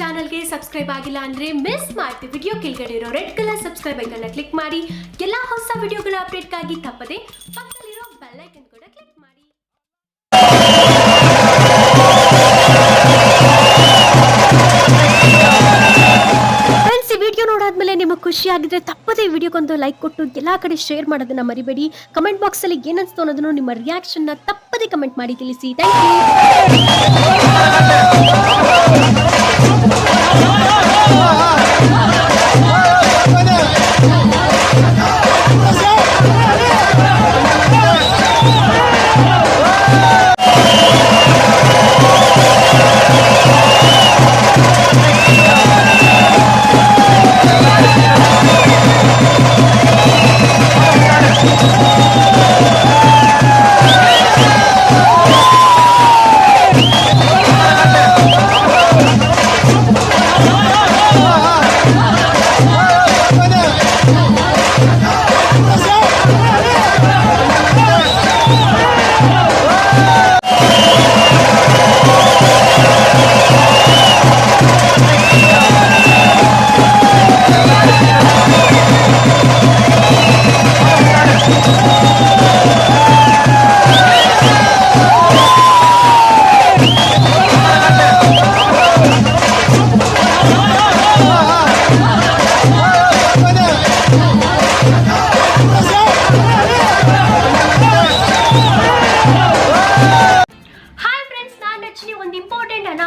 ಚಾನಲ್ಗೆ ಸಬ್ಸ್ಕ್ರೈಬ್ ಆಗಿಲ್ಲ ಅಂದ್ರೆ ಮಿಸ್ ಮಾಡ್ತೀವಿ ವಿಡಿಯೋ ಕೆಳಗಡೆ ಇರೋ ರೆಡ್ ಕಲರ್ ಸಬ್ಸ್ಕ್ರೈಬ್ ಐಕನ್ನ ಕ್ಲಿಕ್ ಮಾಡಿ. ಎಲ್ಲಾ ಹೊಸ ವಿಡಿಯೋಗಳ ಅಪ್ಡೇಟ್ಗಾಗಿ ತಪ್ಪದೆ ಪಕ್ಕದಲ್ಲಿರೋ ಬೆಲ್ ಐಕನ್ ಕೂಡ ಕ್ಲಿಕ್ ಮಾಡಿ. ನಿಮಗೆ ಖುಷಿ ಆಗಿದ್ರೆ ತಪ್ಪದೇ ವಿಡಿಯೋಗೊಂದು ಲೈಕ್ ಕೊಟ್ಟು ಎಲ್ಲಾ ಕಡೆ ಶೇರ್ ಮಾಡೋದನ್ನ ಮರಿಬೇಡಿ. ಕಮೆಂಟ್ ಬಾಕ್ಸ್ ಅಲ್ಲಿ ಏನನ್ಸ್ತು ಅನ್ನೋದನ್ನು ನಿಮ್ಮ ರಿಯಾಕ್ಷನ್ನ ತಪ್ಪದೇ ಕಮೆಂಟ್ ಮಾಡಿ ತಿಳಿಸಿ. Thank you